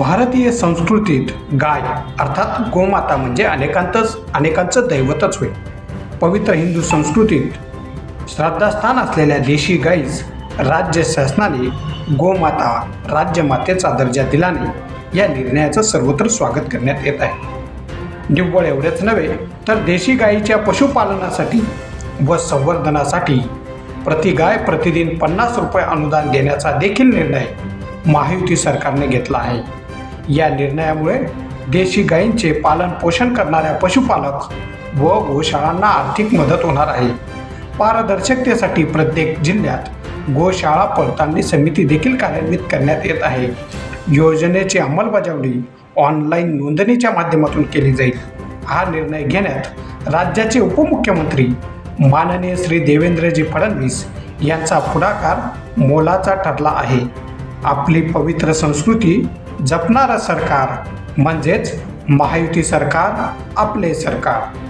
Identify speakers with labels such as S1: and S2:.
S1: भारतीय संस्कृतीत गाय अर्थात गोमाता म्हणजे अनेकांतच अनेकांचं दैवतच होय. पवित्र हिंदू संस्कृतीत श्रद्धास्थान असलेल्या देशी गाईस राज्य शासनाने गोमाता राज्यमातेचा दर्जा दिल्याने या निर्णयाचं सर्वत्र स्वागत करण्यात येत आहे. निव्वळ एवढेच नव्हे तर देशी गायीच्या पशुपालनासाठी व संवर्धनासाठी प्रति गाय प्रतिदिन पन्नास रुपये अनुदान देण्याचा देखील निर्णय महायुती सरकारने घेतला आहे. या निर्णयामुळे देशी गायींचे पालन पोषण करणाऱ्या पशुपालक व गोशाळांना आर्थिक मदत होणार आहे. पारदर्शकतेसाठी प्रत्येक जिल्ह्यात गोशाळा पडताळणी समिती देखील कार्यान्वित करण्यात येत आहे. योजनेची अंमलबजावणी ऑनलाईन नोंदणीच्या माध्यमातून केली जाईल. हा निर्णय घेण्यात राज्याचे उपमुख्यमंत्री माननीय श्री देवेंद्रजी फडणवीस यांचा पुढाकार मोलाचा ठरला आहे. आपली पवित्र संस्कृती जपणारं सरकार म्हणजेच महायुती सरकार आपले सरकार.